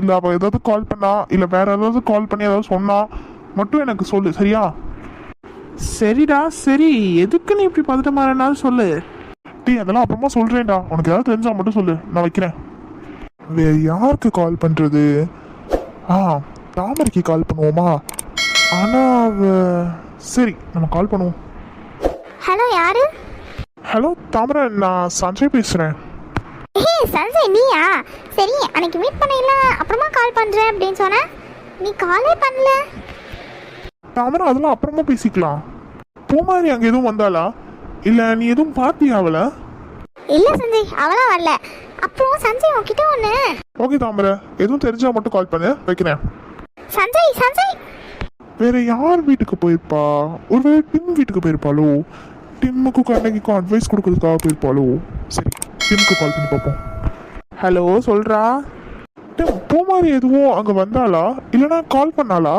இல்லை அவள் ஏதாவது கால் பண்ணா இல்லை வேற ஏதாவது கால் பண்ணி ஏதாவது சொன்னா மட்டும் எனக்கு சொல்லு சரியா? சரிடா சரி. எதுக்கு நீ இப்படி பதட்டமானாலும் சொல்லு. டீ அதெல்லாம் அப்புறமா சொல்றேன்டா. உனக்கு ஏதாவது தெரிஞ்சா மட்டும் சொல்லு. நான் வைக்கிறேன். வேற யாருக்கு கால் பண்றது? ஆ தாமரைக்கு கால் பண்ணுவோமா? ஆனா அவ சரி நம்ம கால் பண்ணுவோம். ஹலோ யாரு? ஹலோ தாமரை நான் சஞ்சய் பேசுறேன். ஹே சஞ்சய் நீயா? சரி அன்னைக்கு மீட் பண்ணல அப்புறமா கால் பண்றேன் அப்படின்னு சொன்ன நீ காலே பண்ணல. தாமரை அதெல்லாம் அப்புறமா பேசிக்கலாம். பூமாரி அங்க எதுவும் வந்தாளா? இல்ல நீ எதுவும் பார்த்தியா அவளை? இல்ல சஞ்சய் அவளா வரல. அப்புறம் சஞ்சய் உன்கிட்ட ஒண்ணு. ஓகே தாமரை. எதுவும் தெரிஞ்சா மட்டும் கால் பண்ணு. வைக்கிறேன். சஞ்சய் சஞ்சய். வேற யார் வீட்டுக்கு போயிருப்பா? ஒருவேளை டிம் வீட்டுக்கு போயிருப்பாளோ? டிம்முக்கும் கண்ணகிக்கும் அட்வைஸ் கொடுக்கறதுக்காக போயிருப்பாளோ? சரி டிம்க்கு கால் பண்ணி பார்ப்போம் ஹலோ சொல்றா. டிம் பூமாரி எதுவும் அங்க வந்தாளா? இல்லைன்னா கால் பண்ணாளா?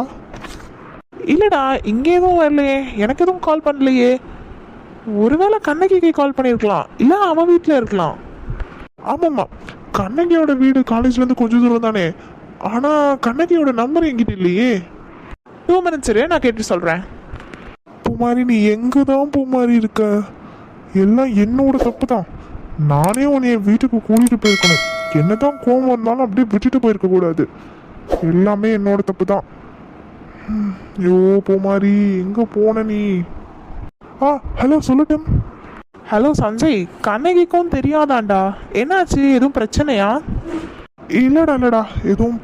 இல்லடா இங்க எதுவும் வரலையே. எனக்கு எதுவும் கால் பண்ணலையே. ஒருவேளை கண்ணகிக்கு கால் பண்ணியிருக்கலாம் இல்ல அவன் வீட்டில் இருக்கலாம். ஆமாம்மா. கண்ணகியோட வீடு காலேஜ்ல இருந்து கொஞ்சம் தூரம் தானே. ஆனா கண்ணகியோட நம்பர் என்கிட்ட இல்லையே. டூ மினிட்ஸ் இரு நான் கேட்டு சொல்றேன். பூமாரி நீ எங்க தான் பூமாரி இருக்க? எல்லாம் என்னோட தப்பு தான் நானே உன்னை என் வீட்டுக்கு கூட்டிட்டு போயிருக்கணும். என்னதான் கோவம் வந்தாலும் அப்படியே விட்டுட்டு போயிருக்க கூடாது. எல்லாமே என்னோட தப்பு தான் ஐயோ பூமாரி எங்க போன நீ? ஆ ஹலோ சொல்லட்டும் ஹலோ சஞ்சய். கண்ணகிக்கும் தெரியாதாண்டா? என்னாச்சு? எதுவும் பிரச்சனையா? இல்லடா இல்லடா. எதுவும்